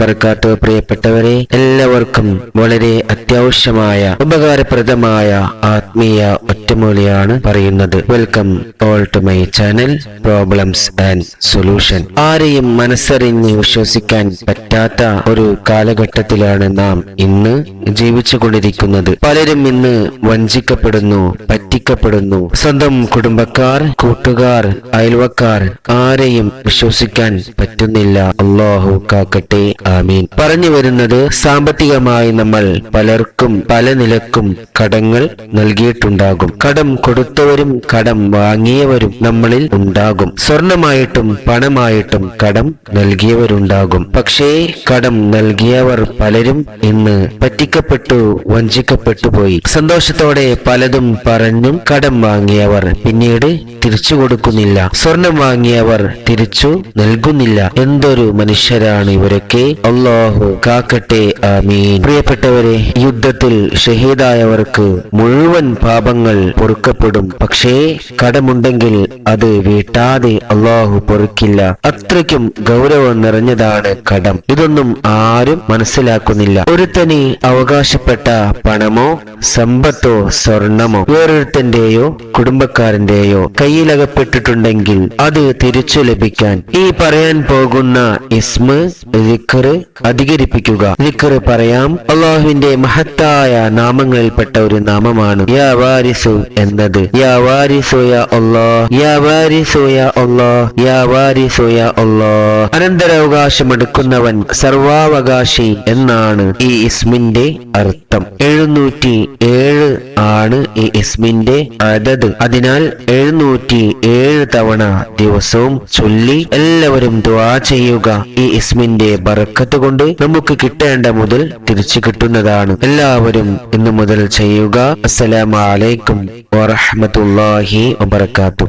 വർക്കാത്തു പ്രിയപ്പെട്ടവരെ എല്ലാവർക്കും വളരെ അത്യാവശ്യമായ ഉപകാരപ്രദമായ ആത്മീയ ഒറ്റമൂലിയാണ് പറയുന്നത്. Welcome all to my channel problems and solution ആരെയും മനസ്സറിഞ്ഞ് വിശ്വസിക്കാൻ പറ്റാത്ത ഒരു കാലഘട്ടത്തിലാണ് നാം ഇന്ന് ജീവിച്ചു കൊണ്ടിരിക്കുന്നത് പലരും ഇന്ന് വഞ്ചിക്കപ്പെടുന്നു പറ്റിക്കപ്പെടുന്നു. സ്വന്തം കുടുംബക്കാർ കൂട്ടുകാർ അയൽവക്കാർ ആരെയും വിശ്വസിക്കാൻ പറ്റുന്നില്ല. അള്ളാഹു കാക്കട്ടെ. ആമീൻ. പറഞ്ഞു വരുന്നത് സാമ്പത്തികമായി നമ്മൾ പലർക്കും പല നിലക്കും കടങ്ങൾ നൽകിയിട്ടുണ്ടാകും. കടം കൊടുത്തവരും കടം വാങ്ങിയവരും നമ്മളിൽ ഉണ്ടാകും. സ്വർണമായിട്ടും പണമായിട്ടും കടം നൽകിയവരുണ്ടാകും. പക്ഷേ കടം നൽകിയവർ പലരും ഇന്ന് പറ്റിക്കപ്പെട്ടു വഞ്ചിക്കപ്പെട്ടു പോയി. സന്തോഷത്തോടെ പലതും പറഞ്ഞും കടം വാങ്ങിയവർ പിന്നീട് തിരിച്ചു കൊടുക്കുന്നില്ല. സ്വർണം വാങ്ങിയവർ തിരിച്ചു നൽകുന്നില്ല. എന്തൊരു മനുഷ്യരാണ് ഇവരൊക്കെ. അള്ളാഹു കാക്കട്ടെ ആമീൻ. പ്രിയപ്പെട്ടവരെ യുദ്ധത്തിൽ ഷഹീദായവർക്ക് മുഴുവൻ പാപങ്ങൾ പൊറുക്കപ്പെടും. പക്ഷേ കടമുണ്ടെങ്കിൽ അത് വീട്ടാതെ അള്ളാഹു പൊറുക്കില്ല. അത്രയ്ക്കും ഗൗരവം നിറഞ്ഞതാണ് കടം. ഇതൊന്നും ആരും മനസ്സിലാക്കുന്നില്ല. ഒരുത്തന് അവകാശപ്പെട്ട പണമോ സമ്പത്തോ സ്വർണമോ വേറൊരുത്തന്റെയോ കുടുംബക്കാരന്റെയോ കയ്യിലകപ്പെട്ടിട്ടുണ്ടെങ്കിൽ അത് തിരിച്ചു ലഭിക്കാൻ. ഈ പറയാൻ പോകുന്ന ഇസ്മ ദിക്കറ് അധികരിപ്പിക്കുക. ദിക്കറ് പറയാം അള്ളാഹുവിന്റെ മഹത്തായ നാമങ്ങളിൽപ്പെട്ട ഒരു നാമമാണ് യാ വാരിസു എന്നത്. യാ വാരിസോയ യാ വാരിസോയ യാ അല്ലാ യാ വാരിസു യാ അല്ലാ അനന്തരാവകാശമെടുക്കുന്നവൻ സർവാവകാശി എന്നാണ് ഈ ഇസ്മിന്റെ അർത്ഥം. എഴുന്നൂറ്റി ഏഴ് ആണ് ഈ ഇസ്മിന്റെ അതത്. അതിനാൽ എഴുന്നൂറ്റി ഏഴ് തവണ ദിവസവും ചൊല്ലി എല്ലാവരും ദ്വാ ചെയ്യുക. ഈ ഇസ്മിന്റെ ബറക്കത്ത് കൊണ്ട് നമുക്ക് കിട്ടേണ്ട മുതൽ തിരിച്ചു കിട്ടുന്നതാണ്. എല്ലാവരും ഇന്നു മുതൽ ചെയ്യുക. അസ്സലാമലൈക്കും വറഹമത്തുല്ലാഹി വബർക്കാത്തു